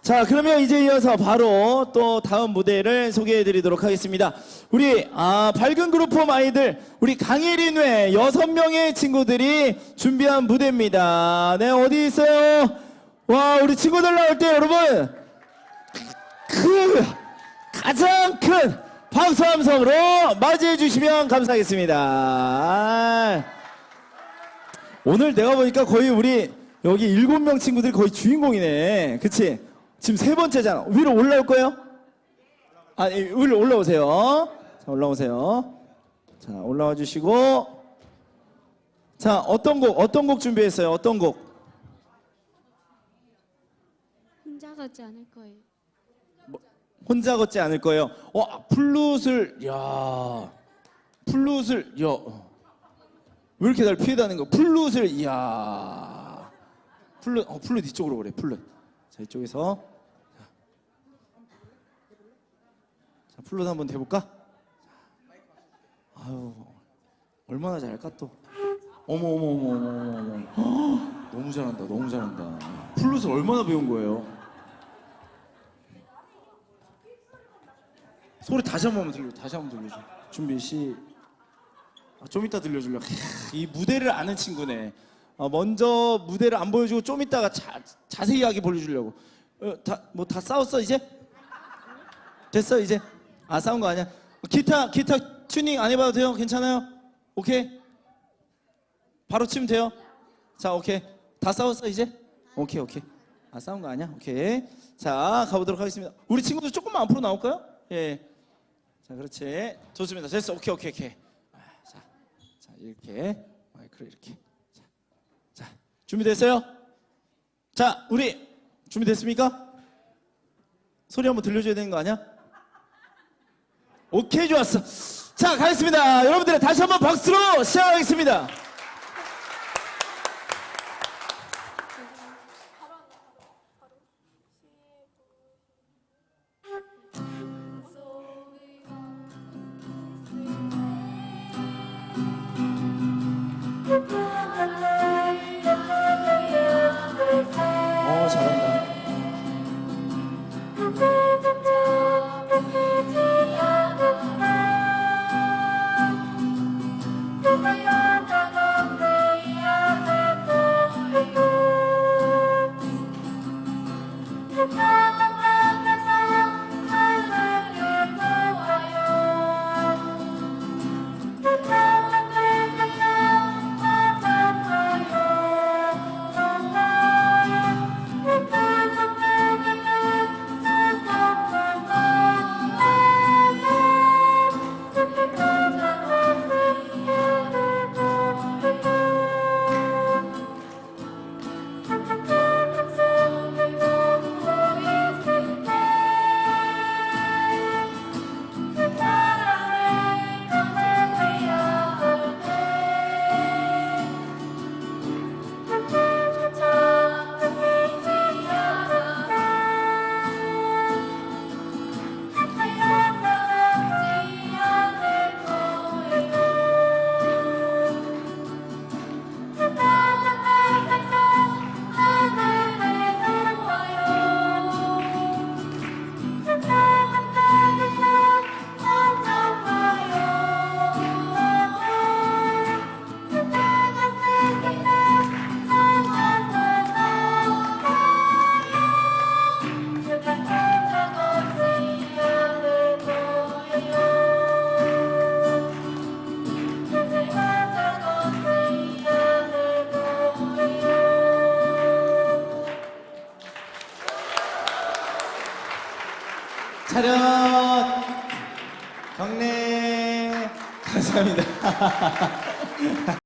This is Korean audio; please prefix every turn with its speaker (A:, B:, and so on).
A: 자, 그러면 이제 이어서 바로 또 다음 무대를 소개해 드리도록 하겠습니다. 우리 아, 밝은 그룹홈 아이들 우리 외 여섯 명의 친구들이 준비한 무대입니다. 네, 어디 있어요? 와, 우리 친구들 나올 때 여러분 그 가장 큰 박수 함성으로 맞이해 주시면 감사하겠습니다. 아. 오늘 내가 보니까 거의 우리 여기 일곱 명 친구들이 거의 주인공이네. 그치? 지금 세 번째잖아. 위로 올라올 거예요? 아, 예, 위로 올라오세요. 자, 올라오세요. 자, 올라와 주시고. 자, 어떤 곡, 어떤 곡 준비했어요? 어떤 곡?
B: 혼자 걷지 않을 거예요.
A: 혼자 걷지 않을 거예요. 어, 플룻을, 야 플룻을, 야. 왜 이렇게 날 피해 다는 거? 플룻을, 이야. 플룻, 어, 플룻 이쪽으로 그래, 플룻. 자, 이쪽에서. 자, 플룻 한번 대볼까? 아유, 얼마나 잘할까 또. 어머, 어머, 어머, 어머, 어머, 너무 잘한다, 너무 잘한다. 플룻을 얼마나 배운 거예요? 소리 다시 한 번만 들려, 다시 한 번 들려줘. 준비 시. 아, 좀 이따 들려줄래. 캬, 이 무대를 아는 친구네. 어, 먼저 무대를 안 보여주고 좀 이따가 자, 자세히 하게 보여주려고. 어, 다뭐 다 싸웠어 이제? 됐어 이제? 아 싸운 거 아니야? 기타 기타 튜닝 안 해봐도 돼요? 괜찮아요? 오케이. 바로 치면 돼요. 자 오케이. 다 싸웠어 이제? 오케이 오케이. 아 싸운 거 아니야? 오케이. 자 가보도록 하겠습니다. 우리 친구들 조금만 앞으로 나올까요? 예. 자 그렇지. 좋습니다. 됐어. 오케이 오케이 오케이. 아, 자, 자 이렇게 마이크를 이렇게. 준비됐어요? 자 우리 준비됐습니까? 소리 한번 들려줘야 되는 거 아니야? 오케이 좋았어. 자 가겠습니다. 여러분들 다시 한번 박수로 시작하겠습니다. 차렷 경례 감사합니다.